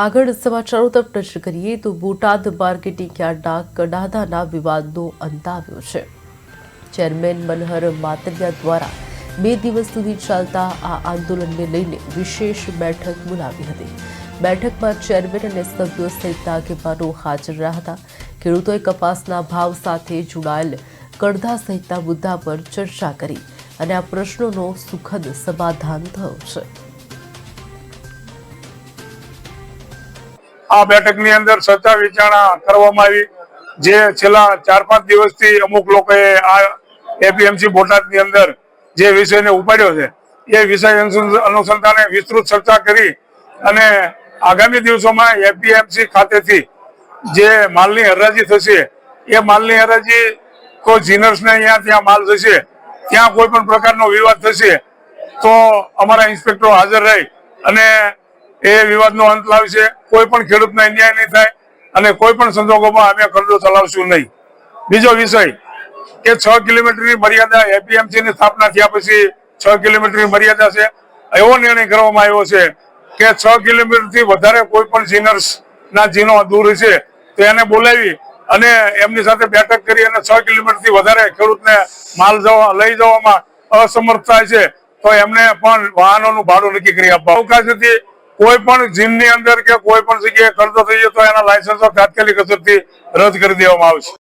આગળ સમાચારો તરફ નજર કરીએ તો બોટાદ માર્કેટિંગ યાર્ડના કડાદાના વિવાદનો અંત આવ્યો છે. ચેરમેન મનહર માતરિયા દ્વારા બે દિવસ સુધી ચાલતા આ આંદોલનને લઈને વિશેષ બેઠક બોલાવી હતી. બેઠકમાં ચેરમેન અને સભ્યો સહિતના આગેવાનો હાજર રહ્યા હતા. ખેડૂતોએ કપાસના ભાવ સાથે જોડાયેલ કડધા સહિતના મુદ્દા પર ચર્ચા કરી અને આ પ્રશ્નોનો સુખદ સમાધાન થયો છે. આ બેઠકની અંદર ચર્ચા વિચારણા કરવામાં આવી. જે છેલ્લા ચાર પાંચ દિવસથી અમુક લોકોએ આ એપીએમસી બોટાદની અંદર જે વિષયને ઉપાડ્યો છે, એ વિષય અનુસં- અનુસંધાને વિસ્તૃત ચર્ચા કરી અને આગામી દિવસોમાં એપીએમસી ખાતેથી જે માલની હરાજી થશે, એ માલની હરાજી કોઈ જીનર્સને અહીંયા ત્યાં માલ જશે ત્યાં કોઈ પણ પ્રકારનો વિવાદ થશે, તો અમારા ઇન્સ્પેક્ટરો હાજર રહી અને એ વિવાદનો અંત લાવશે. કોઈ પણ ખેડૂતને અન્યાય નહીં થાય અને કોઈ પણ સંજોગોમાં અમે કરજો ચલાવશું નહીં. બીજો વિષય કે છ કિલોમીટરની મર્યાદા એપીએમસી ની સ્થાપના થયા પછી છ કિલોમીટરની મર્યાદા છે. એવો નિર્ણય કરવામાં આવ્યો છે કે છ કિલોમીટરથી વધારે કોઈ પણ જીનર્સ ના જીનો દૂર છે તો એને બોલાવી અને એમની સાથે બેઠક કરી અને છ કિલોમીટરથી વધારે ખેડૂતને માલ જવા, લઈ જવામાં અસમર્થ થાય છે તો એમને પણ વાહનોનું ભાડું નક્કી કરી આપવા. અવકાશ નથી કોઈ પણ જીમની અંદર કે કોઈ પણ જગ્યાએ કરતો થઈ જાય તો એના લાયસન્સો તાત્કાલિક અસરથી રદ કરી દેવામાં આવશે.